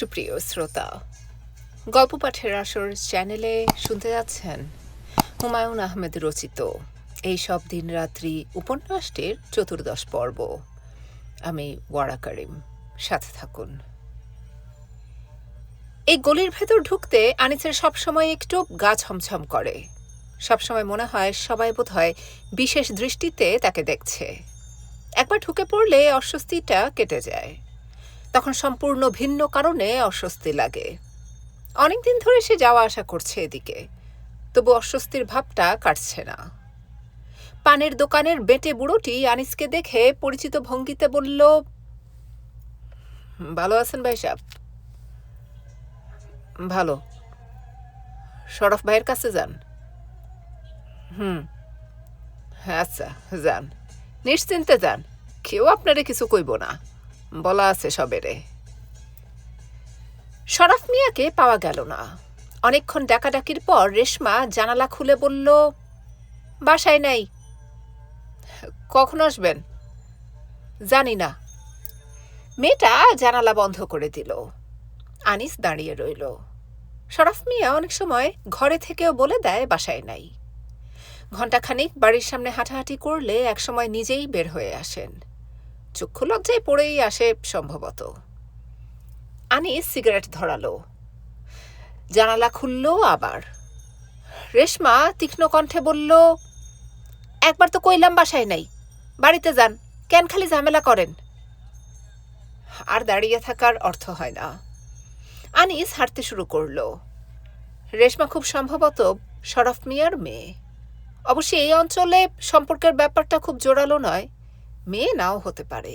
সুপ্রিয় শ্রোতা গল্প পাঠের আসর চ্যানেলে শুনতে যাচ্ছেন হুমায়ুন আহমেদ রচিত এই সব দিন রাত্রি উপন্যাসটির চতুর্দশ পর্ব। আমি ওয়ারা করিম, সাথে থাকুন। এই গলির ভেতর ঢুকতে আনিসের সবসময় একটু গা ছমছম করে। সবসময় মনে হয় সবাই বোধ হয় বিশেষ দৃষ্টিতে তাকে দেখছে। একবার ঢুকে পড়লে অস্বস্তিটা কেটে যায়। তখন সম্পূর্ণ ভিন্ন কারণে অস্বস্তি লাগে। অনেকদিন ধরে সে যাওয়া আসা করছে এদিকে। তবু অস্বস্তির ভাবটা কাটছে না। পানের দোকানের বেটে বুড়োটি আনিসকে দেখে পরিচিত ভঙ্গিতে বলল, ভালো আছেন ভাই সাহেব? ভালো। শরফ ভাইয়ের কাছে যান? হুম। আচ্ছা যান। নিশ্চিন্তে যান। কেউ আপনারে কিছু কইব না। বলা আছে সবেরে। শরাফ মিয়াকে পাওয়া গেল না। অনেকক্ষণ ডাকাডাকির পর রেশমা জানালা খুলে বলল, বাসায় নাই। কখন আসবেন? জানি না। মেয়েটা জানালা বন্ধ করে দিল। আনিস দাঁড়িয়ে রইল। শরাফ মিয়া অনেক সময় ঘরে থেকেও বলে দেয়, বাসায় নাই। ঘণ্টাখানিক বাড়ির সামনে হাঁটাহাঁটি করলে একসময় নিজেই বের হয়ে আসেন। চক্ষু লজ্জায় পড়েই আসে সম্ভবত। আনিস সিগারেট ধরালো। জানালা খুলল আবার। রেশমা তীক্ষ্ণ কণ্ঠে বলল, একবার তো কইলাম বাসায় নাই। বাড়িতে যান। কেন খালি ঝামেলা করেন? আর দাঁড়িয়ে থাকার অর্থ হয় না। আনিস হাঁটতে শুরু করল। রেশমা খুব সম্ভবত শরফ মিয়ার মেয়ে। অবশ্যই এই অঞ্চলে সম্পর্কের ব্যাপারটা খুব জোরালো নয়। মেয়ে নাও হতে পারে।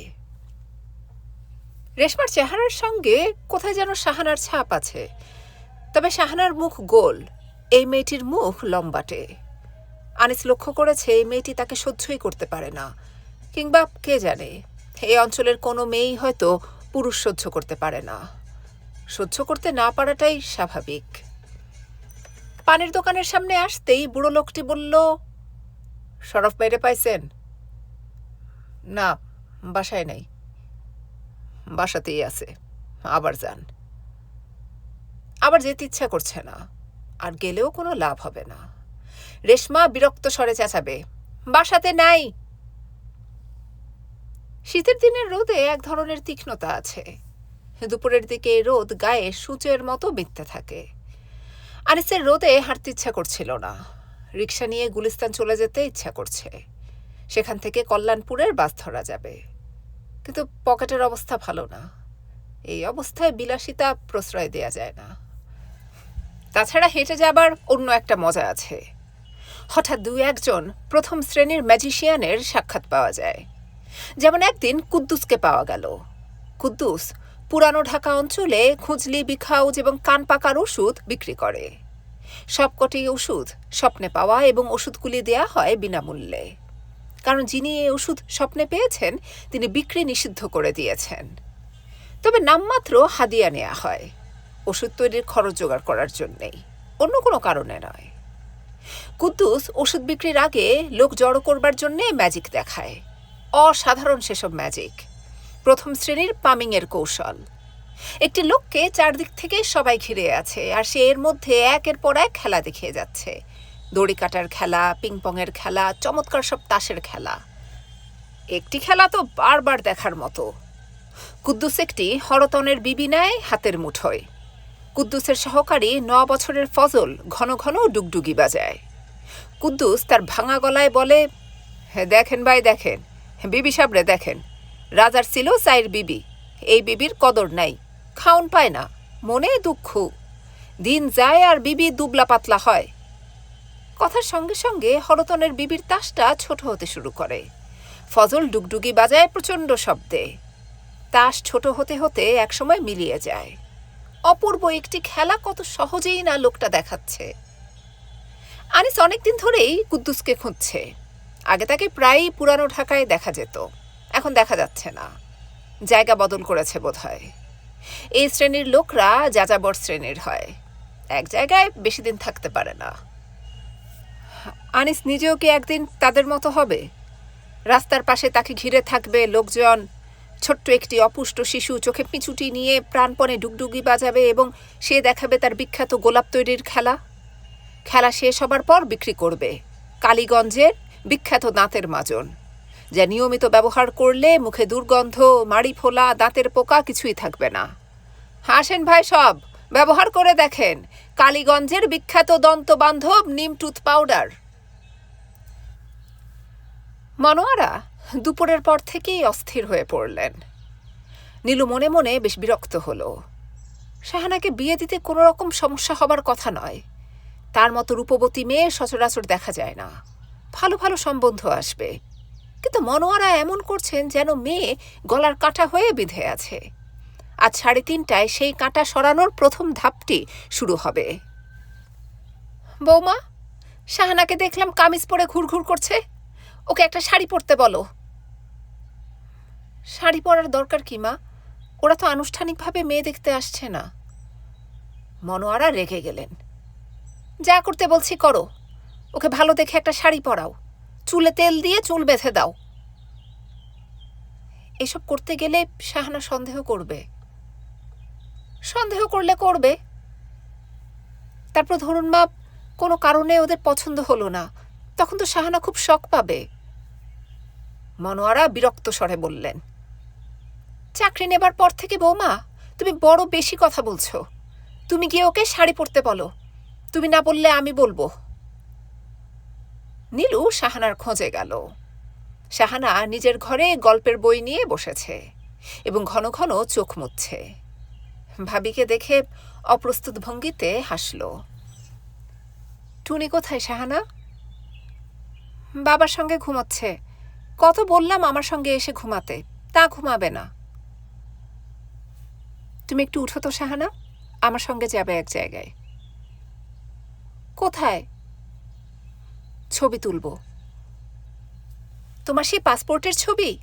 রেশমার চেহারার সঙ্গে কোথায় যেন শাহানার ছাপ আছে। তবে শাহানার মুখ গোল, এই মেয়েটির মুখ লম্বাটে। আনিস লক্ষ্য করেছে এই মেয়েটি তাকে সহ্যই করতে পারে না, কিংবা কে জানে এই অঞ্চলের কোনো মেয়েই হয়তো পুরুষ সহ্য করতে পারে না। সহ্য করতে না পারাটাই স্বাভাবিক। পানের দোকানের সামনে আসতেই বুড়ো লোকটি বলল, শরফ বাইরে পাইছেন? না, বাসায় নেই। বাসাতেই আছে, আবার যান। আবার যেতে ইচ্ছা করছে না, আর গেলেও কোনো লাভ হবে না। রেশমা বিরক্ত স্বরে চেঁচাবে, বাসাতে নাই। শীতের দিনের রোদে এক ধরনের তীক্ষ্ণতা আছে। দুপুরের দিকে রোদ গায়ে সূচের মতো বিঁধতে থাকে। আনিসের রোদে হাঁটতে ইচ্ছা করছিল না। রিক্সা নিয়ে গুলিস্তান চলে যেতে ইচ্ছা করছে। সেখান থেকে কল্যাণপুরের বাস ধরা যাবে। কিন্তু পকেটের অবস্থা ভালো না। এই অবস্থায় বিলাসিতা প্রশ্রয় দেয়া যায় না। তাছাড়া হেঁটে যাবার অন্য একটা মজা আছে। হঠাৎ দু একজন প্রথম শ্রেণির ম্যাজিশিয়ানের সাক্ষাৎ পাওয়া যায়। যেমন একদিন কুদ্দুসকে পাওয়া গেল। কুদ্দুস পুরানো ঢাকা অঞ্চলে খুঁজলি, বিখাউজ এবং কান পাকার ওষুধ বিক্রি করে। সবকটি ওষুধ স্বপ্নে পাওয়া এবং ওষুধগুলি দেয়া হয় বিনামূল্যে। কারণ যিনি এই ওষুধ স্বপ্নে পেয়েছেন, তিনি বিক্রি নিষিদ্ধ করে দিয়েছেন। তবে নামমাত্র হাদিয়া নেওয়া হয়, ওষুধ তৈরির খরচ জোগাড় করার জন্যেই। অন্য কোনো কারণে নয়। কুদ্দুস ওষুধ বিক্রির আগে লোক জড়ো করবার জন্যে ম্যাজিক দেখায়। অসাধারণ সেসব ম্যাজিক প্রথম শ্রেণির পামিংয়ের কৌশল। একটি লোককে চারদিক থেকে সবাই ঘিরে আছে, আর সে এর মধ্যে একের পর এক খেলা দেখিয়ে যাচ্ছে। দড়ি কাটার খেলা পিংপংয়ের খেলা চমৎকার সব তাসের খেলা। একটি খেলা তো বারবার দেখার মতো। কুদ্দুস একটি হরতনের বিবি নেয় হাতের মুঠোয়। কুদ্দুসের সহকারী ন বছরের ফজল ঘন ঘন ডুগডুগি বাজায়। কুদ্দুস তার ভাঙা গলায় বলে "হ্যাঁ, দেখেন ভাই দেখেন। বিবি সাবরে দেখেন। রাজার ছিল চাইর বিবি। এই বিবির কদর নাই। খাউন পায় না। মনে দুঃখ। দিন যায় আর বিবি দুবলা পাতলা হয়। কথার সঙ্গে সঙ্গে হরতনের বিবির তাসটা ছোট হতে শুরু করে। ফজল ডুগডুগি বাজায় প্রচণ্ড শব্দে। তাস ছোট হতে হতে একসময় মিলিয়ে যায়। অপূর্ব একটি খেলা কত সহজেই না লোকটা দেখাচ্ছে। আনিস অনেকদিন ধরেই কুদ্দুসকে খুঁজছে। আগে তাকে প্রায়ই পুরানো ঢাকায় দেখা যেত। এখন দেখা যাচ্ছে না। জায়গা বদল করেছে বোধহয়। এই শ্রেণির লোকরা যাযাবর শ্রেণির হয়। এক জায়গায় বেশি দিন থাকতে পারে না। আনিস নিজেও কি একদিন তাদের মতো হবে? রাস্তার পাশে তাকে ঘিরে থাকবে লোকজন, ছোট্ট একটি অপুষ্ট শিশু চোখে পিঁচুটি নিয়ে প্রাণপণে ডুগডুগি বাজাবে এবং সে দেখাবে তার বিখ্যাত গোলাপ তৈরির খেলা। খেলা শেষ হবার পর বিক্রি করবে, কালীগঞ্জের বিখ্যাত দাঁতের মাজন, যা নিয়মিত ব্যবহার করলে মুখে দুর্গন্ধ, মাড়ি ফোলা, দাঁতের পোকা কিছুই থাকবে না। হাসেন ভাই সব, ব্যবহার করে দেখেন কালীগঞ্জের বিখ্যাত দন্ত বান্ধব নিম টুথ পাউডার। মনোয়ারা দুপুরের পর থেকেই অস্থির হয়ে পড়লেন। নীলু মনে মনে বেশ বিরক্ত হলো। শাহানাকে বিয়ে দিতে কোনো রকম সমস্যা হবার কথা নয়। তার মতো রূপবতী মেয়ে সচরাচর দেখা যায় না। ভালো ভালো সম্বন্ধ আসবে। কিন্তু মনোয়ারা এমন করছেন যেন মেয়ে গলার কাঁটা হয়ে বিধে আছে। আজ সাড়ে তিনটায় সেই কাঁটা সরানোর প্রথম ধাপটি শুরু হবে। বৌমা, শাহানাকে দেখলাম কামিজ পরে ঘুরঘুর করছে। ওকে একটা শাড়ি পরতে বলো। শাড়ি পরার দরকার কি, মা? ওরা তো আনুষ্ঠানিকভাবে মেয়ে দেখতে আসছে না। মনোয়ারা রেগে গেলেন। যা করতে বলছি করো। ওকে ভালো দেখে একটা শাড়ি পরাও। চুলে তেল দিয়ে চুল বেঁধে দাও। এসব করতে গেলে শাহানা সন্দেহ করবে। সন্দেহ করলে করবে। তারপর ধরুন মা কোনো কারণে ওদের পছন্দ হলো না। তখন তো শাহানা খুব শখ পাবে। মনোয়ারা বিরক্ত স্বরে বললেন, চাকরি নেবার পর থেকে বৌমা, তুমি বড় বেশি কথা বলছো। তুমি গিয়ে ওকে শাড়ি পরতে বলো। তুমি না বললে আমি বলব। নীলু শাহানার খোঁজে গেল। শাহানা নিজের ঘরে গল্পের বই নিয়ে বসেছে এবং ঘন ঘন চোখ মুচ্ছে। ভাবিকে দেখে অপ্রস্তুত ভঙ্গিতে হাসল। টুনি কোথায়, শাহানা? বাবার সঙ্গে ঘুমাচ্ছে। কত বললাম আমার সঙ্গে এসে ঘুমাতে, তা ঘুমাবে না। তুমি একটু উঠো তো, শাহানা। আমার সঙ্গে যাবে এক জায়গায়। কোথায়? ছবি তুলব। তোমার সেই পাসপোর্টের ছবি?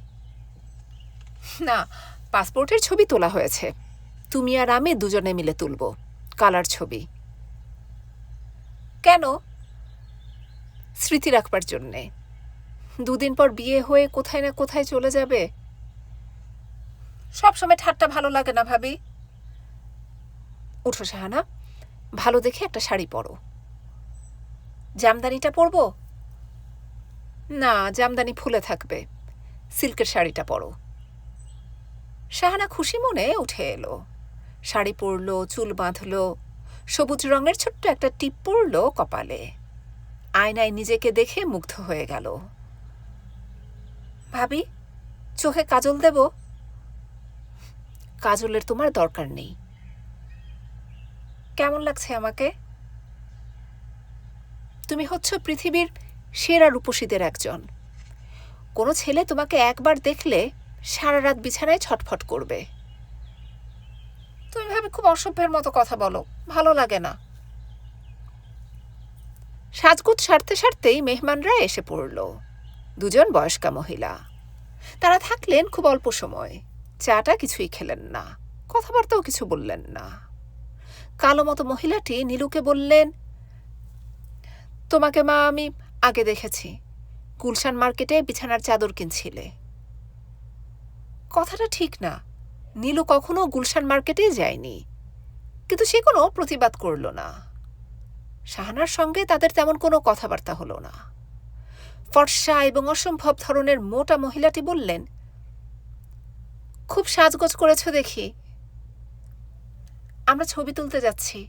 না, পাসপোর্টের ছবি তোলা হয়েছে। তুমি আর আমি দুজনে মিলে তুলব, কালার ছবি। কেন? স্মৃতি রাখবার জন্যে। দুদিন পর বিয়ে হয়ে কোথায় না কোথায় চলে যাবে? সবসময় ঠাট্টা ভালো লাগে না ভাবি। উঠো শাহানা, ভালো দেখে একটা শাড়ি পরো। জামদানিটা পরবো? না, জামদানি ফুলে থাকবে। সিল্কের শাড়িটা পরো। শাহানা খুশি মনে উঠে এলো। শাড়ি পরলো, চুল বাঁধলো, সবুজ রঙের ছোট্ট একটা টিপ পরলো কপালে। আয়নায় নিজেকে দেখে মুগ্ধ হয়ে গেল। ভাবি, চোখে কাজল দেব? কাজলের তোমার দরকার নেই। কেমন লাগছে আমাকে? তুমি হচ্ছ পৃথিবীর সেরা রূপসীদের একজন। কোনো ছেলে তোমাকে একবার দেখলে সারা রাত বিছানায় ছটফট করবে। তুমি ভাবে খুব অসভ্যের মতো কথা বলো, ভালো লাগে না। সাজগুজ সারতে সারতেই মেহমানরা এসে পড়ল। দুজন বয়স্কা মহিলা। তারা থাকলেন খুব অল্প সময়। চাটা কিছুই খেলেন না, কথাবার্তাও কিছু বললেন না। কালো মতো মহিলাটি নীলুকে বললেন, তোমাকে মা, আমি আগে দেখেছি। গুলশান মার্কেটে বিছানার চাদর কিনছিলে। কথাটা ঠিক না। নীলু কখনো গুলশান মার্কেটে যায়নি। কিন্তু সে কোনো প্রতিবাদ করল না। শাহানার সঙ্গে তাদের তেমন কোনো কথাবার্তা হলো না। ফর্সা এবং অসম্ভব ধরনের মোটা মহিলাটি বললেন, খুব সাজগোজ করেছ দেখি। আমরা ছবি তুলতে যাচ্ছি।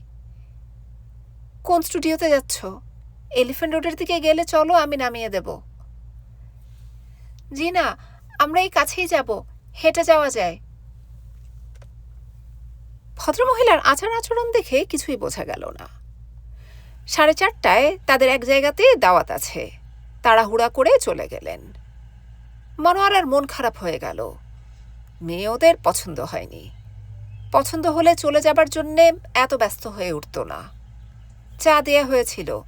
কোন স্টুডিওতে যাচ্ছ? এলিফ্যান্ট রোডের দিকে গেলে চলো, আমি নামিয়ে দেব। জি না, আমরা এই কাছেই যাব। হেঁটে যাওয়া যায়। ভদ্রমহিলার আচার আচরণ দেখে কিছুই বোঝা গেল না। সাড়ে চারটায় তাদের এক জায়গাতে দাওয়াত আছে। তাড়াহুড়া করে চলে গেলেন। মনোয়ারার মন খারাপ হয়ে গেল। মেয়ে ওদের পছন্দ হয়নি। পছন্দ হলে চলে যাবার জন্যে এত ব্যস্ত হয়ে উঠত না। চা দেয়া হয়েছিল,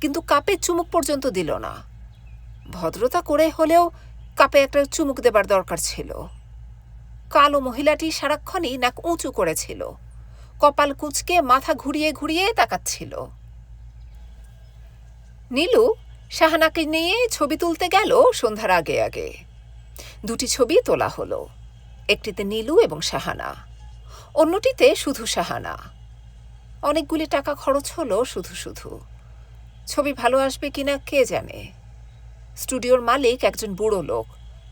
কিন্তু কাপে চুমুক পর্যন্ত দিল না। ভদ্রতা করে হলেও কাপে একটা চুমুক দেবার দরকার ছিল। কালো মহিলাটি সারাক্ষণই নাক উঁচু করেছিল। কপাল কুচকে মাথা ঘুরিয়ে ঘুরিয়ে তাকাচ্ছিল। নীলু শাহানাকে নিয়ে ছবি তুলতে গেল সন্ধ্যার আগে আগে। দুটি ছবি তোলা হলো, একটিতে নীলু এবং সাহানা অন্যটিতে শুধু সাহানা অনেকগুলি টাকা খরচ হলো শুধু শুধু। ছবি ভালো আসবে কিনা কে জানে? স্টুডিওর মালিক একজন বুড়ো লোক,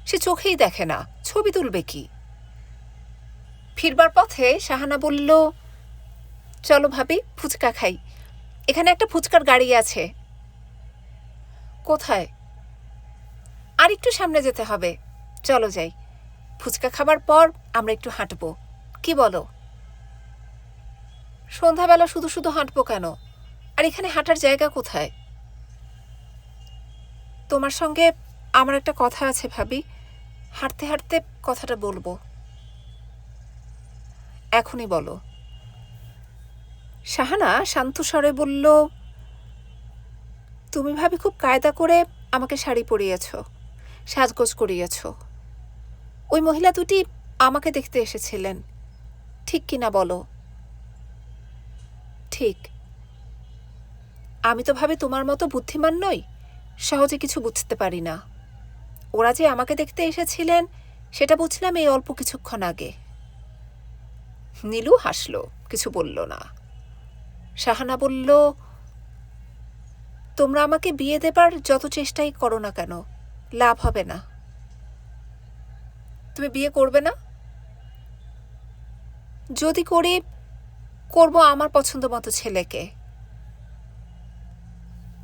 সে চোখেই দেখে না, ছবি তুলবে কি? ফিরবার পথে সাহানা বলল, চলো ভাবি, ফুচকা খাই। এখানে একটা ফুচকার গাড়ি আছে। কোথায়? আর একটু সামনে যেতে হবে। চলো যাই। ফুচকা খাবার পর আমরা একটু হাঁটবো। কি বলো? সন্ধ্যাবেলা শুধু শুধু হাঁটবো কেন? আর এখানে হাঁটার জায়গা কোথায়? তোমার সঙ্গে আমার একটা কথা আছে ভাবি। হাঁটতে হাঁটতে কথাটা বলব। এখনই বলো। শাহানা শান্ত স্বরে বলল, তুমি ভাবি খুব কায়দা করে আমাকে শাড়ি পরিয়েছ, সাজগোজ করিয়েছ। ওই মহিলা দুটি আমাকে দেখতে এসেছিলেন। ঠিক কিনা বলো? ঠিক। আমি তো ভাবি তোমার মতো বুদ্ধিমান নই, সহজে কিছু বুঝতে পারি না। ওরা যে আমাকে দেখতে এসেছিলেন, সেটা বুঝলাম এই অল্প কিছুক্ষণ আগে। নীলু হাসল, কিছু বলল না। শাহানা বলল, তোমরা আমাকে বিয়ে দেবার যত চেষ্টাই করো না কেন, লাভ হবে না। তুমি বিয়ে করবে না? যদি করি, করব আমার পছন্দ মতো ছেলেকে।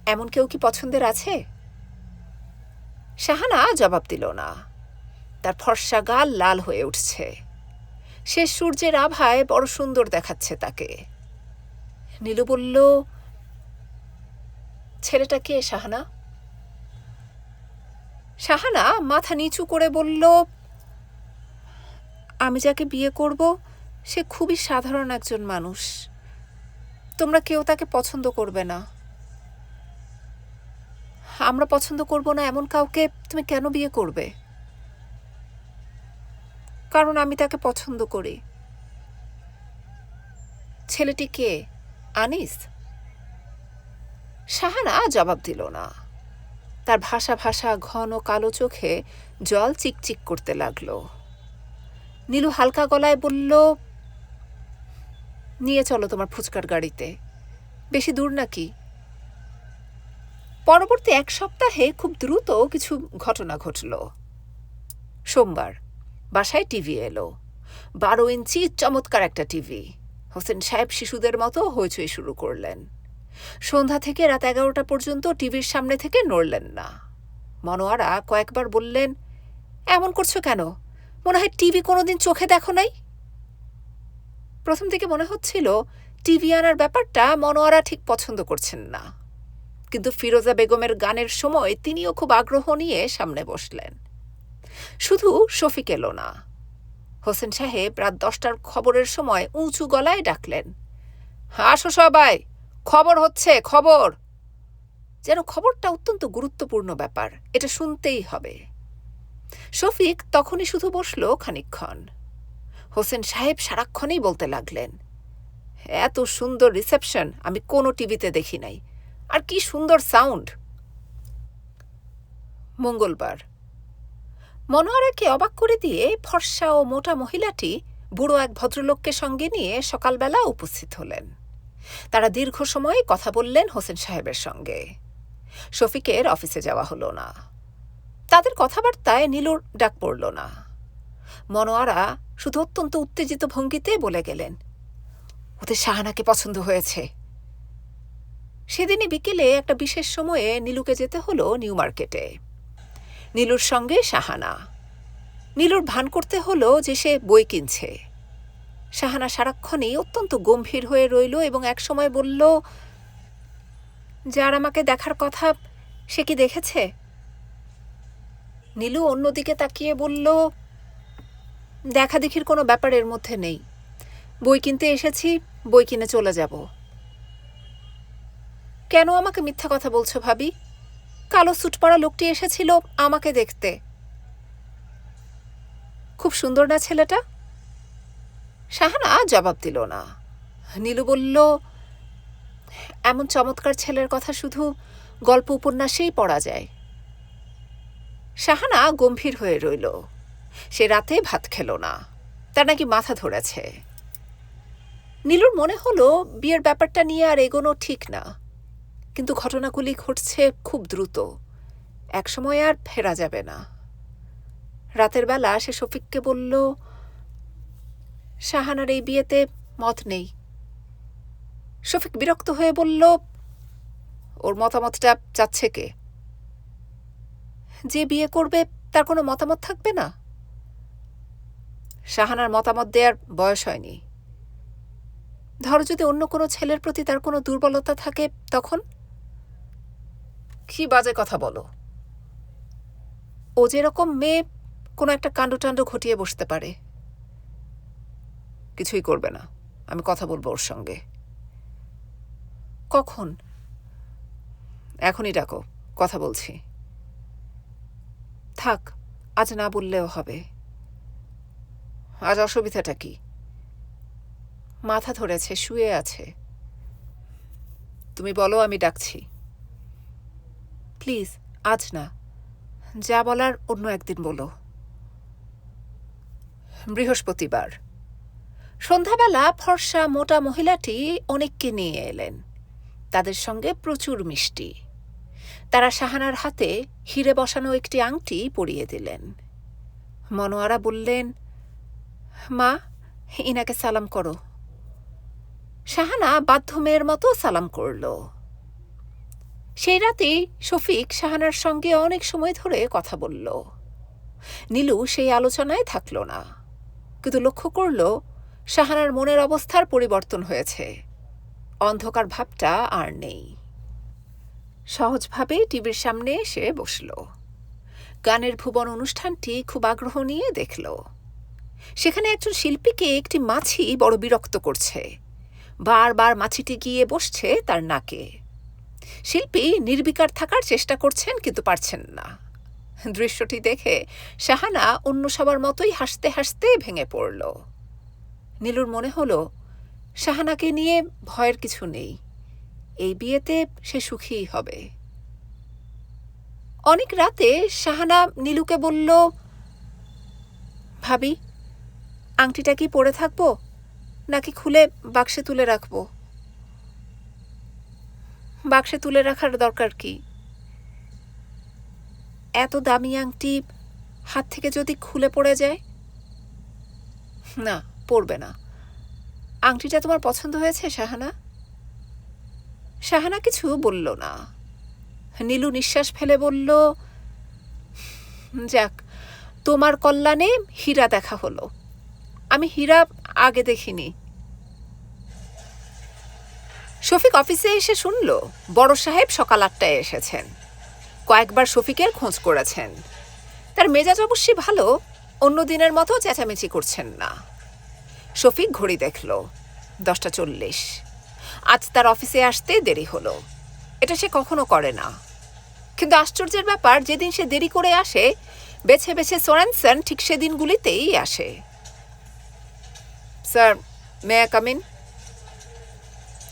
এমন কেউ কি পছন্দের আছে? শাহানা জবাব দিল না। তার ফর্সা গাল লাল হয়ে উঠছে। সে সূর্যের আভায় বড় সুন্দর দেখাচ্ছে তাকে। নীলু বলল, ছেলেটা কে, শাহানা? শাহানা মাথা নিচু করে বলল, আমি যাকে বিয়ে করব, সে খুবই সাধারণ একজন মানুষ। তোমরা কেউ তাকে পছন্দ করবে না। আমরা পছন্দ করব না এমন কাউকে তুমি কেন বিয়ে করবে? কারণ আমি তাকে পছন্দ করি। ছেলেটি কে? আনিস? সাহানা জবাব দিল না। তার ভাষা ভাষা ঘন কালো চোখে জল চিকচিক করতে লাগল। নীলু হালকা গলায় বলল, নিয়ে চলো তোমার ফুচকার গাড়িতে। বেশি দূর নাকি? পরবর্তী এক সপ্তাহে খুব দ্রুত কিছু ঘটনা ঘটল। সোমবার। বাসায় টিভি এলো। বারো ইঞ্চি চমৎকার একটা টিভি। হোসেন সাহেব শিশুদের মতো হইচই শুরু করলেন। সন্ধ্যা থেকে রাত এগারোটা পর্যন্ত টিভির সামনে থেকে নড়লেন না। মনোয়ারা কয়েকবার বললেন, এমন করছ কেন? মনে হয় টিভি কোনোদিন চোখে দেখো নাই? প্রথম থেকে মনে হচ্ছিল টিভি আনার ব্যাপারটা মনোয়ারা ঠিক পছন্দ করছেন না। কিন্তু ফিরোজা বেগমের গানের সময় তিনিও খুব আগ্রহ নিয়ে সামনে বসলেন। শুধু শফিক এলো না। হোসেন সাহেব রাত দশটার খবরের সময় উঁচু গলায় ডাকলেন, আসো সবাই, খবর হচ্ছে, খবর! যেন খবরটা অত্যন্ত গুরুত্বপূর্ণ ব্যাপার, এটা শুনতেই হবে। শফিক তখনই শুধু বসল খানিকক্ষণ। হোসেন সাহেব সারাক্ষণই বলতে লাগলেন, এত সুন্দর রিসেপশন, আমি কোনো টিভিতে দেখি নাই। আর কি সুন্দর সাউন্ড! মঙ্গলবার মনোয়ারাকে অবাক করে দিয়ে ফর্সা ও মোটা মহিলাটি বুড়ো এক ভদ্রলোককে সঙ্গে নিয়ে সকালবেলা উপস্থিত হলেন। তারা দীর্ঘ সময় কথা বললেন হোসেন সাহেবের সঙ্গে। শফিকের অফিসে যাওয়া হলো না। তাদের কথাবার্তায় নীলুর ডাক পড়ল না। মনোয়ারা শুধু অত্যন্ত উত্তেজিত ভঙ্গিতে বলে গেলেন, ওদের শাহানাকে পছন্দ হয়েছে। সেদিনই বিকেলে একটা বিশেষ সময়ে নীলুকে যেতে হলো নিউ মার্কেটে। নীলুর সঙ্গে শাহানা। নীলুর ভান করতে হলো যে সে বই কিনছে। শাহানা সারাক্ষণই অত্যন্ত গম্ভীর হয়ে রইল এবং একসময় বলল, যার আমাকে দেখার কথা, সে কি দেখেছে? নীলু অন্যদিকে তাকিয়ে বলল, দেখা দেখির কোনো ব্যাপারের মধ্যে নেই। বই কিনতে এসেছি, বই কিনে চলে যাব। কেন আমাকে মিথ্যা কথা বলছো ভাবি? কালো স্যুট পরা লোকটি এসেছিল আমাকে দেখতে। খুব সুন্দর না ছেলেটা? শাহানা জবাব দিল না। নীলু বলল, এমন চমৎকার ছেলের কথা শুধু গল্প উপন্যাসেই পড়া যায়। শাহানা গম্ভীর হয়ে রইল। সে রাতে ভাত খেলো না। তার নাকি মাথা ধরেছে। নীলুর মনে হলো বিয়ের ব্যাপারটা নিয়ে আর এগোনো ঠিক না। কিন্তু ঘটনাগুলি ঘটছে খুব দ্রুত। একসময় আর ফেরা যাবে না। রাতের বেলা সে শফিককে বলল, শাহানার এই বিয়েতে মত নেই। শফিক বিরক্ত হয়ে বলল, ওর মতামতটা চাচ্ছে কে? যে বিয়ে করবে তার কোনো মতামত থাকবে না? শাহানার মতামত দেওয়ার বয়স হয়নি। ধরো যদি অন্য কোনো ছেলের প্রতি তার কোনো দুর্বলতা থাকে, তখন কি বাজে কথা বলো? ও যেরকম মেয়ে, কোনো একটা কাণ্ডটাণ্ড ঘটিয়ে বসতে পারে। কিছুই করবে না, আমি কথা বলব ওর সঙ্গে। কখন? এখনই ডাকো, কথা বলছি। থাক, আজ না বললেও হবে। আজ অসুবিধাটা কি? মাথা ধরেছে, শুয়ে আছে। তুমি বলো, আমি ডাকছি। প্লিজ, আজ না। যা বলার অন্য একদিন বলো। বৃহস্পতিবার। সন্ধ্যাবেলা ফর্সা মোটা মহিলাটি অনেককে নিয়ে এলেন। তাদের সঙ্গে প্রচুর মিষ্টি। তারা শাহানার হাতে হিরে বসানো একটি আংটি পরিয়ে দিলেন। মনোয়ারা বললেন, মা, ইনাকে সালাম করো। শাহানা বাধ্য মেয়ের মতো সালাম করল। সেই রাতেই শফিক শাহানার সঙ্গে অনেক সময় ধরে কথা বলল। নীলু সেই আলোচনায় থাকল না, কিন্তু লক্ষ্য করল শাহানার মনের অবস্থার পরিবর্তন হয়েছে। অন্ধকার ভাবটা আর নেই। সহজভাবে টিভির সামনে এসে বসল। গানের ভুবন অনুষ্ঠানটি খুব আগ্রহ নিয়ে দেখল। সেখানে একজন শিল্পীকে একটি মাছি বড় বিরক্ত করছে। বারবার মাছিটি গিয়ে বসছে তার নাকে। শিল্পী নির্বিকার থাকার চেষ্টা করছেন কিন্তু পারছেন না। দৃশ্যটি দেখে শাহানা অন্য সবার মতোই হাসতে হাসতে ভেঙে পড়ল। নীলুর মনে হলো, শাহানাকে নিয়ে ভয়ের কিছু নেই। এই বিয়েতে সে সুখীই হবে। অনেক রাতে শাহানা নীলুকে বলল, ভাবি, আংটিটা কি পরে থাকব? নাকি খুলে বাক্সে তুলে রাখব? বাক্সে তুলে রাখার দরকার কি? এত দামি আংটি হাত থেকে যদি খুলে পড়ে যায়? না, পড়বে না। আংটিটা তোমার পছন্দ হয়েছে, শাহানা? শাহানা কিছু বলল না। নীলু নিঃশ্বাস ফেলে বলল, যাক, তোমার কল্যাণে হীরা দেখা হলো। আমি হীরা আগে দেখিনি। শফিক অফিসে এসে শুনল, বড় সাহেব সকাল আটটায় এসেছেন। কয়েকবার শফিকের খোঁজ করেছেন। তার মেজাজ অবশ্যই ভালো, অন্য দিনের মতো চেঁচামেচি করছেন না। শফিক ঘড়ি দেখল, দশটা চল্লিশ। আজ তার অফিসে আসতে দেরি হলো। এটা সে কখনো করে না। কিন্তু আশ্চর্যের ব্যাপার, যেদিন সে দেরি করে আসে, বেছে বেছে সোরেনসন ঠিক সেদিনগুলিতেই আসে। স্যার, মে কামিন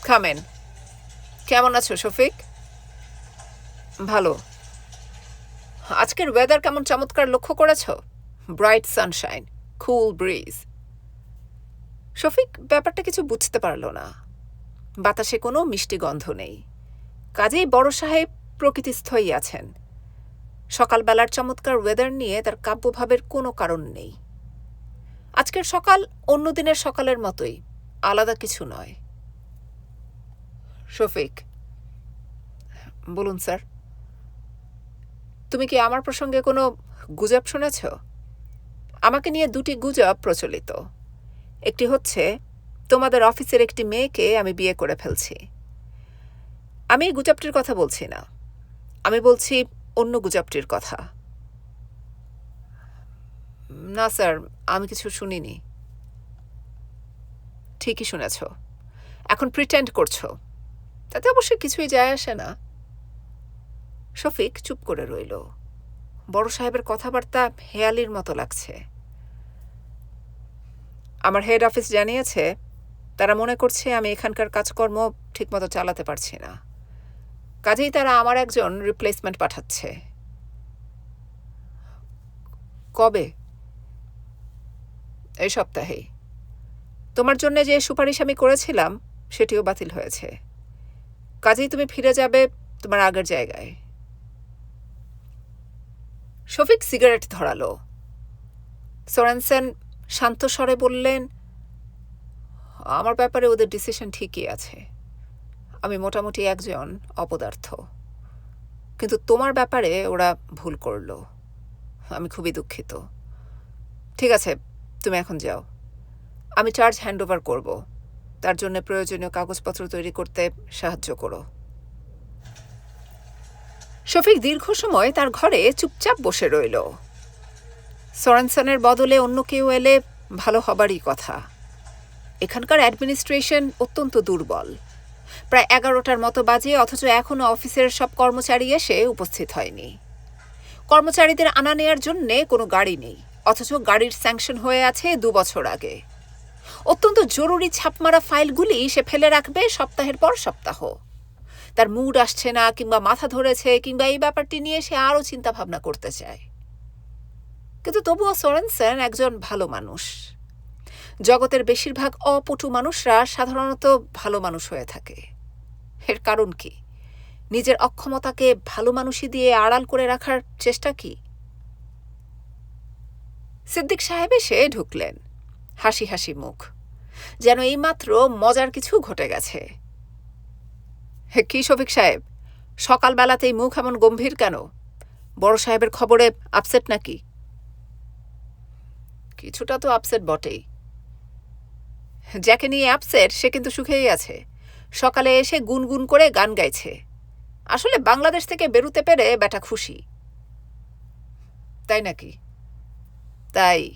খামেন কেমন আছো, শফিক? ভালো। আজকের ওয়েদার কেমন চমৎকার লক্ষ্য করেছ? Bright sunshine cool breeze Shafiq, ব্যাপারটা কিছু বুঝতে পারল না। বাতাসে কোনো মিষ্টি গন্ধ নেই। কাজেই বড় সাহেব প্রকৃতিস্থই আছেন। সকালবেলার চমৎকার ওয়েদার নিয়ে তার কাব্যভাবের কোনো কারণ নেই। আজকের সকাল অন্য দিনের সকালের মতোই, আলাদা কিছু নয়। শফিক। বলুন, স্যার। তুমি কি আমার প্রসঙ্গে কোনো গুজব শুনেছ? আমাকে নিয়ে দুটি গুজব প্রচলিত। একটি হচ্ছে, তোমাদের অফিসের একটি মেয়েকে আমি বিয়ে করে ফেলছি। আমি এই গুজবটির কথা বলছি না। আমি বলছি অন্য গুজবটির কথা। না, স্যার, আমি কিছু শুনিনি। ঠিকই শুনেছ। এখন প্রিটেন্ড করছ। তাতে অবশ্যই কিছুই যায় আসে না। শফিক চুপ করে রইল। বড় সাহেবের কথাবার্তা হেয়ালির মতো লাগছে। আমার হেড অফিস জানিয়েছে, তারা মনে করছে আমি এখানকার কাজকর্ম ঠিকমতো চালাতে পারছি না। কাজেই তারা আমার একজন রিপ্লেসমেন্ট পাঠাচ্ছে। কবে? এই সপ্তাহেই। তোমার জন্য যে সুপারিশ আমি করেছিলাম, সেটিও বাতিল হয়েছে। কাজেই তুমি ফিরে যাবে তোমার আগের জায়গায়। শফিক সিগারেট ধরালো। সোরেনসেন শান্ত স্বরে বললেন, আমার ব্যাপারে ওদের ডিসিশন ঠিকই আছে। আমি মোটামুটি একজন অপদার্থ। কিন্তু তোমার ব্যাপারে ওরা ভুল করল। আমি খুবই দুঃখিত। ঠিক আছে, তুমি এখন যাও। আমি চার্জ হ্যান্ডওভার করব। তার জন্য প্রয়োজনীয় কাগজপত্র তৈরি করতে সাহায্য করো। শফিক দীর্ঘ সময় তার ঘরে চুপচাপ বসে রইল। সরেনসনের বদলে অন্য কেউ এলে ভালো হবারই কথা। এখানকার অ্যাডমিনিস্ট্রেশন অত্যন্ত দুর্বল। প্রায় এগারোটার মতো বাজে, অথচ এখনও অফিসের সব কর্মচারী এসে উপস্থিত হয়নি। কর্মচারীদের আনা নেয়ার জন্যে কোনো গাড়ি নেই, অথচ গাড়ির স্যাংশন হয়ে আছে দু বছর আগে। অত্যন্ত জরুরি ছাপমারা ফাইলগুলি সে ফেলে রাখবে সপ্তাহের পর সপ্তাহ। তার মুড আসছে না কিংবা মাথা ধরেছে কিংবা এই ব্যাপারটি নিয়ে সে আরও চিন্তা ভাবনা করতে চায়। কিন্তু তবুও সোরেনসেন একজন ভালো মানুষ। জগতের বেশিরভাগ অপটু মানুষরা সাধারণত ভালো মানুষ হয়ে থাকে। এর কারণ কি? নিজের অক্ষমতাকে ভালো মানুষই দিয়ে আড়াল করে রাখার চেষ্টা কি? সিদ্দিক সাহেব এসে ঢুকলেন। হাসি হাসি মুখ। যেন এইমাত্র মজার কিছু ঘটে গেছে। কি শফিক সাহেব সকালবেলাতেই মুখ এমন গম্ভীর কেন? বড় সাহেবের খবরে আপসেট নাকি? কিছুটা তো আপসেট বটেই। যাকে নিয়ে আপসেট, সে কিন্তু সুখেই আছে। সকালে এসে গুনগুন করে গান গাইছে। আসলে বাংলাদেশ থেকে বেরুতে পেরে বেটা খুশি। তাই নাকি? তাই।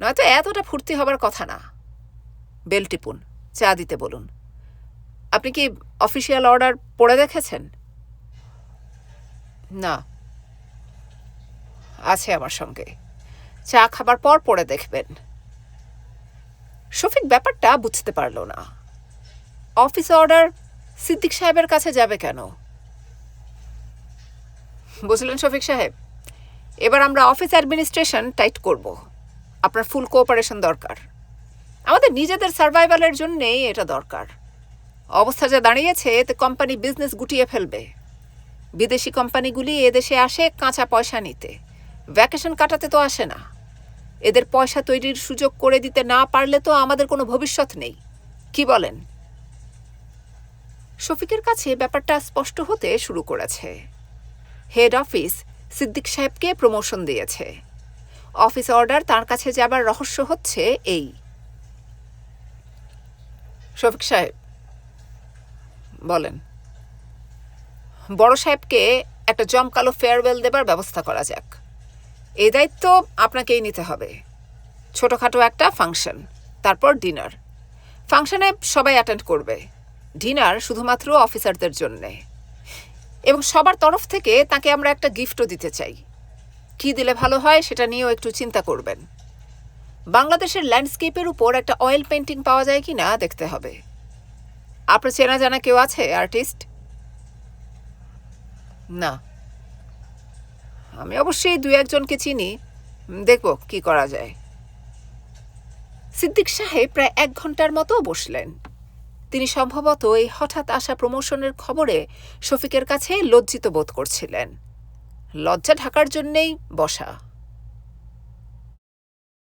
নয়তো এতটা ফুর্তি হবার কথা না। বেল টিপুন, চা দিতে বলুন। আপনি কি অফিসিয়াল অর্ডার পড়ে দেখেছেন? না। আছে আমার সঙ্গে। চা খাবার পর পড়ে দেখবেন। শফিক ব্যাপারটা বুঝতে পারল না। অফিস অর্ডার সিদ্দিক সাহেবের কাছে যাবে কেন? বুঝলেন শফিক সাহেব? এবার আমরা অফিস অ্যাডমিনিস্ট্রেশন টাইট করব। আপনার ফুল কোঅপারেশন দরকার। আমাদের নিজেদের সার্ভাইভালের জন্যেই এটা দরকার। অবস্থা যা দাঁড়িয়েছে, এতে কোম্পানি বিজনেস গুটিয়ে ফেলবে। বিদেশি কোম্পানিগুলি এদেশে আসে কাঁচা পয়সা নিতে। ভ্যাকেশন কাটাতে তো আসে না। এদের পয়সা তৈরির সুযোগ করে দিতে না পারলে তো আমাদের কোনো ভবিষ্যৎ নেই। কি বলেন? শফিকের কাছে ব্যাপারটা স্পষ্ট হতে শুরু করেছে। হেড অফিস সিদ্দিক সাহেবকে প্রমোশন দিয়েছে। অফিস অর্ডার, তার কাছে যাবার রহস্য হচ্ছে এই। শফিক সাহেব, বলেন, বড় সাহেবকে একটা জমকালো ফেয়ারওয়েল দেবার ব্যবস্থা করা যাক। এই দায়িত্ব আপনাকেই নিতে হবে। ছোটোখাটো একটা ফাংশন, তারপর ডিনার। ফাংশনে সবাই অ্যাটেন্ড করবে। ডিনার শুধুমাত্র অফিসারদের জন্যে। এবং সবার তরফ থেকে তাকে আমরা একটা গিফটও দিতে চাই। কী দিলে ভালো হয় সেটা নিয়েও একটু চিন্তা করবেন। বাংলাদেশের ল্যান্ডস্কেপের উপর একটা অয়েল পেন্টিং পাওয়া যায় কি না দেখতে হবে। আপনার চেনা জানা কেউ আছে, আর্টিস্ট? না। আমি অবশ্যই দু একজনকে চিনি। দেখব কি করা যায়। সিদ্দিক সাহেব প্রায় এক ঘণ্টার মতো বসলেন। তিনি সম্ভবত এই হঠাৎ আসা প্রমোশনের খবরে শফিকের কাছে লজ্জিত বোধ করছিলেন। লজ্জা ঢাকার জন্যেই বসা।